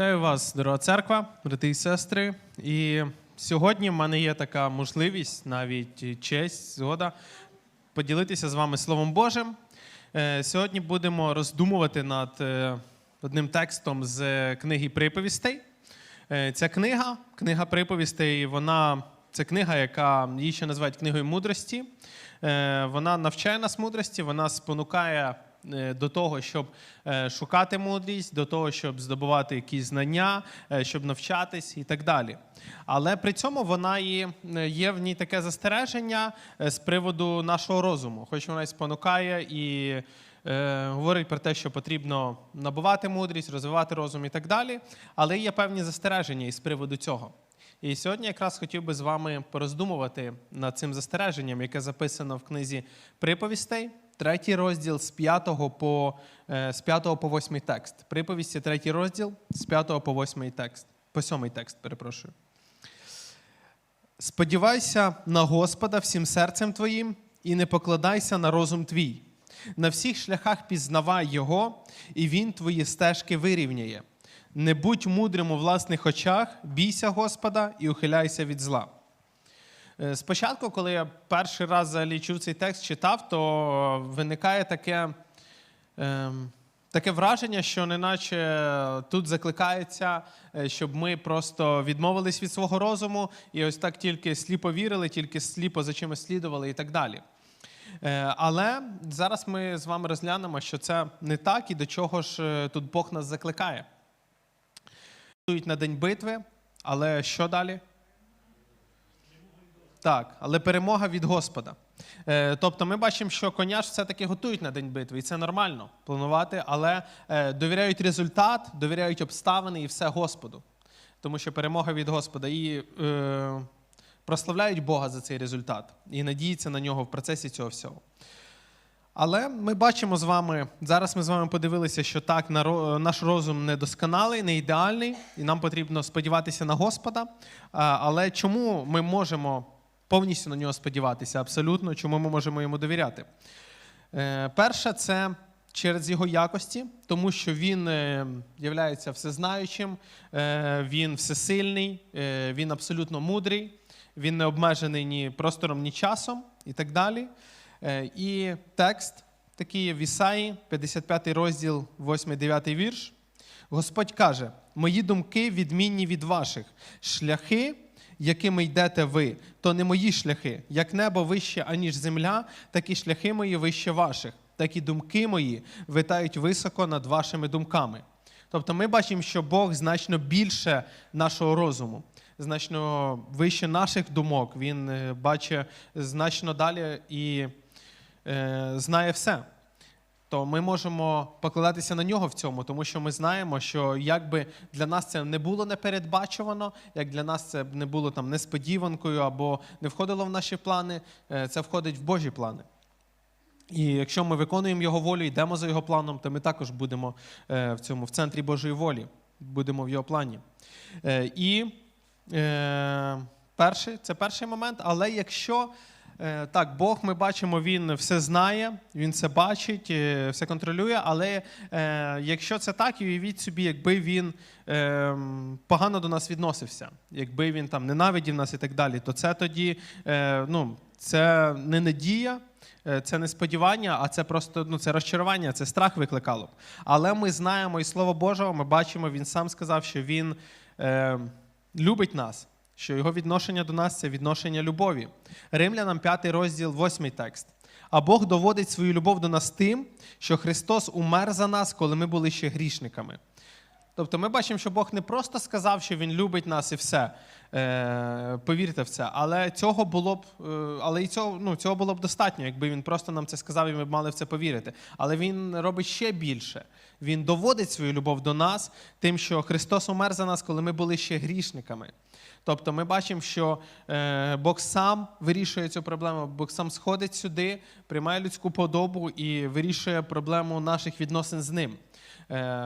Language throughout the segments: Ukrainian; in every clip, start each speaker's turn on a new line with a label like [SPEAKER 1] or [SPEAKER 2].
[SPEAKER 1] Вітаю вас, дорога церква, брати і сестри. І сьогодні в мене є така можливість, навіть честь, згода, поділитися з вами Словом Божим. Е, Сьогодні будемо роздумувати над е, одним текстом з книги приповістей. Е, Ця книга, книга приповістей, вона це книга, яка її ще називають книгою мудрості. Вона навчає нас мудрості, вона спонукає до того, щоб е, шукати мудрість, до того, щоб здобувати якісь знання, е, щоб навчатись і так далі. Але при цьому вона і е, є в ній таке застереження е, з приводу нашого розуму, хоч вона і спонукає і е, говорить про те, що потрібно набувати мудрість, розвивати розум і так далі. Але є певні застереження із приводу цього. І сьогодні якраз хотів би з вами пороздумувати над цим застереженням, яке записано в книзі приповістей, третій розділ з 5 по, е, з 5 по 8 текст. Приповісті, третій розділ з 5 по 8 текст. По 7 текст, перепрошую. Сподівайся на Господа всім серцем твоїм і не покладайся на розум твій. На всіх шляхах пізнавай Його, і Він твої стежки вирівняє. Не будь мудрим у власних очах, бійся Господа і ухиляйся від зла. Е, Спочатку, коли я перший раз взагалі чув цей текст, читав, то виникає таке, ем, таке враження, що неначе тут закликається, е, щоб ми просто відмовились від свого розуму і ось так тільки сліпо вірили, тільки сліпо за чимось слідували і так далі. Е, Але зараз ми з вами розглянемо, що це не так і до чого ж е, тут Бог нас закликає. На день битви, але що далі? Так, але перемога від Господа. Е, Тобто ми бачимо, що коня ж все-таки готують на день битви, і це нормально планувати, але е, довіряють результат, довіряють обставини і все Господу. Тому що перемога від Господа і е, прославляють Бога за цей результат і надіються на нього в процесі цього всього. Але ми бачимо з вами, зараз ми з вами подивилися, що так, наш розум не досконалий, не ідеальний, і нам потрібно сподіватися на Господа. Але чому ми можемо повністю на нього сподіватися? Абсолютно, чому ми можемо йому довіряти? Е, Перше, це через його якості, тому що він е, є всезнаючим, е, він всесильний, він абсолютно мудрий, він не обмежений ні простором, ні часом і так далі. І текст такий в Ісаї, 55 розділ, 8-9 вірш. Господь каже: Мої думки відмінні від ваших, шляхи, якими йдете ви, то не мої шляхи. Як небо вище, аніж земля, так і шляхи мої вище ваших, так і думки мої витають високо над вашими думками. Тобто ми бачимо, що Бог значно більше нашого розуму, значно вище наших думок. Він е, бачить значно далі і е, знає все. То ми можемо покладатися на нього в цьому, тому що ми знаємо, що якби для нас це не було непередбачувано, як для нас це не було там несподіванкою або не входило в наші плани, е, це входить в Божі плани. І якщо ми виконуємо його волю, йдемо за його планом, то ми також будемо е, в цьому в центрі Божої волі, будемо в його плані. Е, І перший, це перший момент. Але якщо так, Бог ми бачимо, він все знає, він все бачить, е, все контролює. Але е, якщо це так, уявіть собі, якби він е, погано до нас відносився, якби він там ненавидів нас і так далі, то це тоді е, ну, це не надія. Е, Це не сподівання, а це просто ну, це розчарування, це страх викликало б. Але ми знаємо і Слово Божого, ми бачимо, він сам сказав, що він е, любить нас, що його відношення до нас це відношення любові. Римлянам 5 розділ, 8 текст. А Бог доводить свою любов до нас тим, що Христос умер за нас, коли ми були ще грішниками. Тобто ми бачимо, що Бог не просто сказав, що Він любить нас і все. Е, повірте в це. Але цього було б, е, але і цього, ну, цього було б достатньо, якби він просто нам це сказав, і ми б мали в це повірити. Але він робить ще більше. Він доводить свою любов до нас, тим, що Христос умер за нас, коли ми були ще грішниками. Тобто ми бачимо, що е, Бог сам вирішує цю проблему, Бог сам сходить сюди, приймає людську подобу і вирішує проблему наших відносин з ним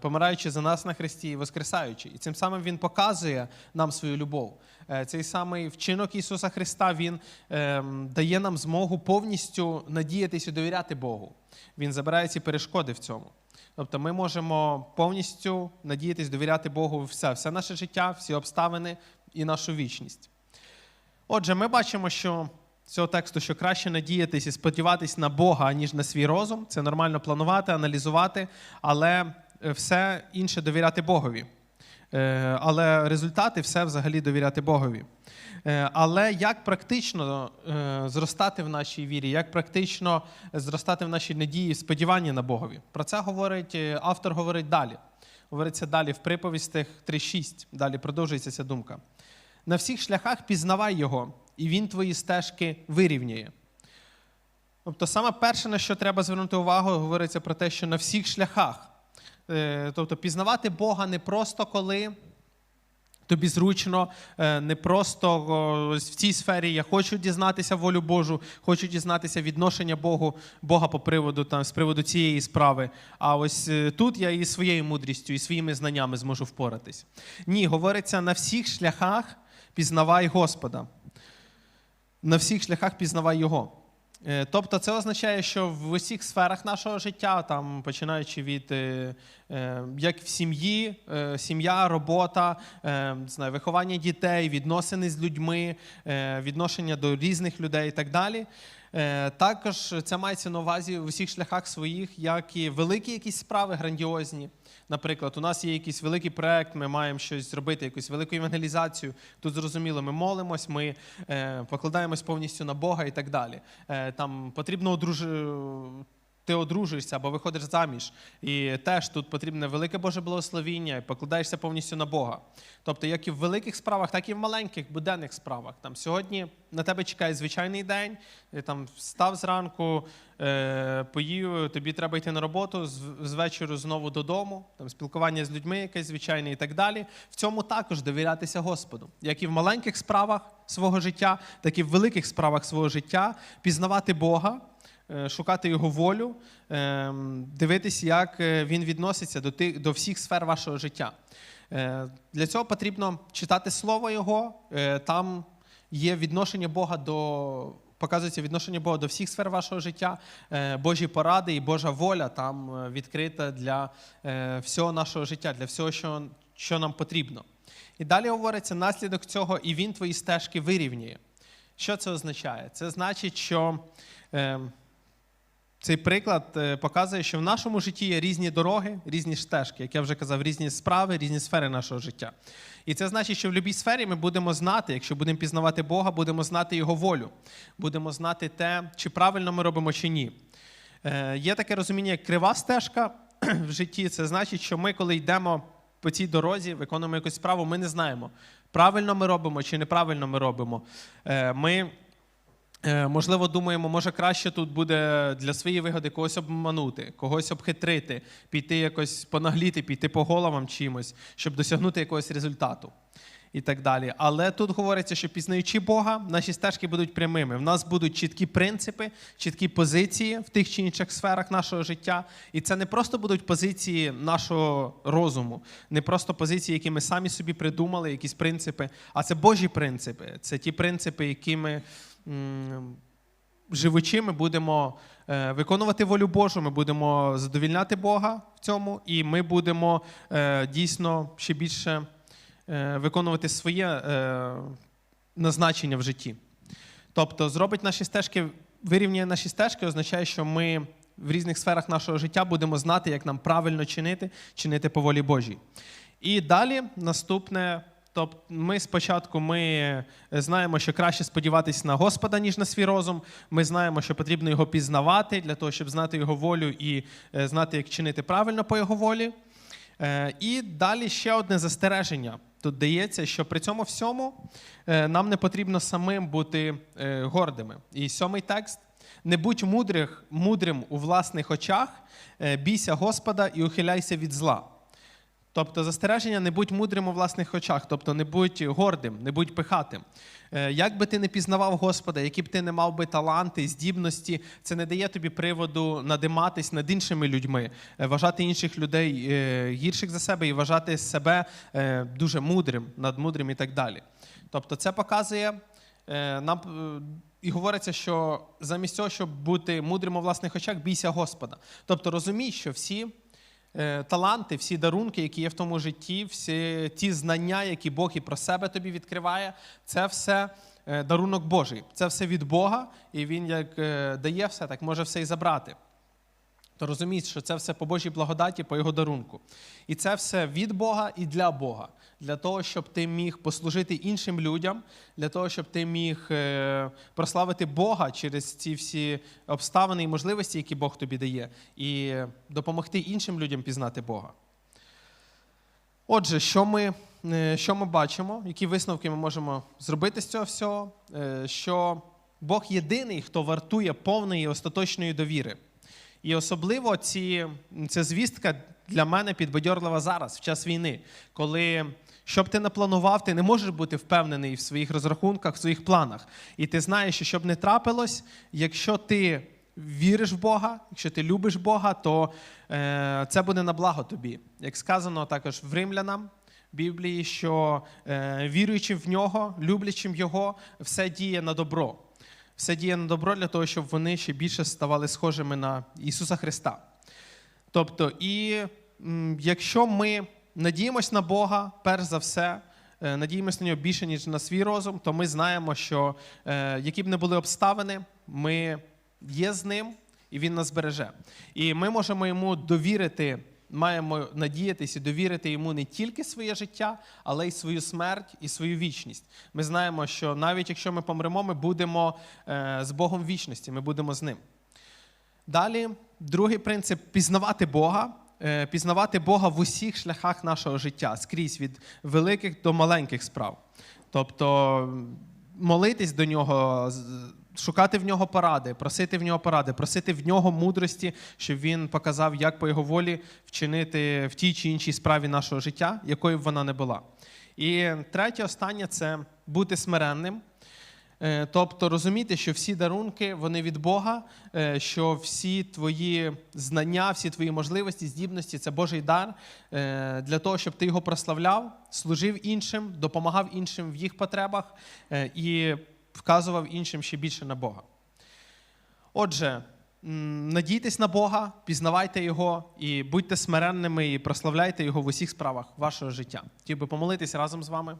[SPEAKER 1] помираючи за нас на Христі і воскресаючи. І цим самим Він показує нам свою любов. Е, Цей самий вчинок Ісуса Христа Він е, дає нам змогу повністю надіятися і довіряти Богу. Він забирає ці перешкоди в цьому. Тобто ми можемо повністю надіятись, довіряти Богу все, все наше життя, всі обставини і нашу вічність. Отже, ми бачимо, що з цього тексту, що краще надіятись і сподіватись на Бога, ніж на свій розум. Це нормально планувати, аналізувати, але е, все інше довіряти Богові. Е, Але результати все взагалі довіряти Богові. Е, Але як практично е, зростати в нашій вірі, як практично зростати в нашій надії, сподіванні на Богові? Про це говорить е, автор говорить далі. Говориться далі в приповістях 3.6. Далі продовжується ця думка. На всіх шляхах пізнавай його, і він твої стежки вирівняє. Тобто, саме перше, на що треба звернути увагу, говориться про те, що на всіх шляхах. Е, Тобто, пізнавати Бога не просто коли тобі зручно, е, не просто в цій сфері я хочу дізнатися волю Божу, хочу дізнатися відношення Богу, Бога по приводу там, з приводу цієї справи. А ось е, тут я і своєю мудрістю, і своїми знаннями зможу впоратись. Ні, говориться на всіх шляхах пізнавай Господа. На всіх шляхах пізнавай Його. Е, Тобто це означає, що в усіх сферах нашого життя, там, починаючи від е, е, як в сім'ї, сім'я, робота, знаю, виховання дітей, відносини з людьми, відношення до різних людей і так далі. Е, Також це мається на увазі в усіх шляхах своїх, як і великі якісь справи, грандіозні. Наприклад, у нас є якийсь великий проект, ми маємо щось зробити, якусь велику евангелізацію. Тут зрозуміло, ми молимось, ми е, покладаємось повністю на Бога і так далі. Е, там потрібно одружити. Ти одружуєшся або виходиш заміж, і теж тут потрібне велике Боже благословіння, і покладаєшся повністю на Бога. Тобто, як і в великих справах, так і в маленьких буденних справах. Там сьогодні на тебе чекає звичайний день, ти там встав зранку, е, поїв, тобі треба йти на роботу, з, вечора знову додому, там спілкування з людьми якесь звичайне і так далі. В цьому також довірятися Господу, як і в маленьких справах свого життя, так і в великих справах свого життя, пізнавати Бога шукати його волю, е, дивитись, як е, він відноситься до тих до всіх сфер вашого життя. Е, Для цього потрібно читати слово Його. е, Там є відношення Бога до. Показується відношення Бога до всіх сфер вашого життя, Е, Божі поради і Божа воля там е, відкрита для е, всього нашого життя, для всього, що, що нам потрібно. І далі говориться наслідок цього, і він твої стежки вирівнює. Що це означає? Це значить, що е, цей приклад е, показує, що в нашому житті є різні дороги, різні стежки, як я вже казав, різні справи, різні сфери нашого життя. І це значить, що в будь-якій сфері ми будемо знати, якщо будемо пізнавати Бога, будемо знати Його волю, будемо знати те, чи правильно ми робимо, чи ні. Е, Є таке розуміння, як крива стежка в житті. Це значить, що ми, коли йдемо по цій дорозі, виконуємо якусь справу, ми не знаємо, правильно ми робимо чи неправильно ми робимо. Е, Ми Можливо, думаємо, може краще тут буде для своєї вигоди когось обманути, когось обхитрити, піти якось понагліти, піти по головам чимось, щоб досягнути якогось результату і так далі. Але тут говориться, що пізнаючи Бога, наші стежки будуть прямими. В нас будуть чіткі принципи, чіткі позиції в тих чи інших сферах нашого життя. І це не просто будуть позиції нашого розуму, не просто позиції, які ми самі собі придумали, якісь принципи, а це Божі принципи. Це ті принципи, які ми. Живучи, ми будемо е, виконувати волю Божу, ми будемо задовільняти Бога в цьому, і ми будемо е, дійсно ще більше е, виконувати своє назначення в житті. Тобто, зробить наші стежки, вирівняє наші стежки, означає, що ми в різних сферах нашого життя будемо знати, як нам правильно чинити, чинити по волі Божій. І далі наступне. Тобто ми спочатку ми знаємо, що краще сподіватися на Господа, ніж на свій розум. Ми знаємо, що потрібно його пізнавати для того, щоб знати його волю і е, знати, як чинити правильно по його волі. Е, І далі ще одне застереження. Тут дається, що при цьому всьому е, нам не потрібно самим бути гордими. І сьомий текст: не будь мудрих, мудрим у власних очах, бійся Господа і ухиляйся від зла. Тобто застереження не будь мудрим у власних очах, тобто не будь гордим, не будь пихатим. Е, Як би ти не пізнавав Господа, які б ти не мав би таланти, здібності, це не дає тобі приводу надиматись над іншими людьми, е, вважати інших людей е, гірших за себе і вважати себе дуже мудрим, надмудрим і так далі. Тобто, це показує нам. І говориться, що замість цього, щоб бути мудрим у власних очах, бійся Господа. Тобто розумій, що всі таланти, всі дарунки, які є в тому житті, всі ті знання, які Бог і про себе тобі відкриває, це все е, дарунок Божий. Це все від Бога, і Він як е, дає все, так може все і забрати. То розумієш, що це все по Божій благодаті, по його дарунку. І це все від Бога і для Бога, для того, щоб ти міг послужити іншим людям, для того, щоб ти міг е, прославити Бога через ці всі обставини і можливості, які Бог тобі дає, і допомогти іншим людям пізнати Бога. Отже, що ми, е, що ми бачимо, які висновки ми можемо зробити з цього всього? Е, Що Бог єдиний, хто вартує повної і остаточної довіри. І особливо ці, ця звістка для мене підбадьорлива зараз, в час війни, коли що б ти не планував, ти не можеш бути впевнений в своїх розрахунках, в своїх планах. І ти знаєш, що щоб не трапилось, якщо ти віриш в Бога, якщо ти любиш Бога, то е, це буде на благо тобі. Як сказано також в римлянам. Біблії, що е, віруючим в нього, люблячим його, все діє на добро. Все діє на добро для того, щоб вони ще більше ставали схожими на Ісуса Христа. Тобто, і якщо ми надіємось на Бога, перш за все, е, надіємось на нього більше, ніж на свій розум, то ми знаємо, що е, які б не були обставини, ми є з ним і він нас береже. І ми можемо йому довірити. Маємо надіятися і довірити йому не тільки своє життя, але й свою смерть і свою вічність. Ми знаємо, що навіть якщо ми помремо, ми будемо е, з Богом вічності, ми будемо з ним. Далі, другий принцип пізнавати Бога, е, пізнавати Бога в усіх шляхах нашого життя, скрізь від великих до маленьких справ. Тобто молитись до нього, шукати в нього поради, просити в нього поради, просити в нього мудрості, щоб він показав, як по його волі вчинити в тій чи іншій справі нашого життя, якою б вона не була. І третє, останнє це бути смиренним. Е, Тобто розуміти, що всі дарунки вони від Бога, е, що всі твої знання, всі твої можливості, здібності це Божий дар е, для того, щоб ти його прославляв, служив іншим, допомагав іншим в їх потребах і вказував іншим ще більше на Бога. Отже, надійтесь на Бога, пізнавайте Його і будьте смиренними і прославляйте Його в усіх справах вашого життя. Хотів би помолитись разом з вами.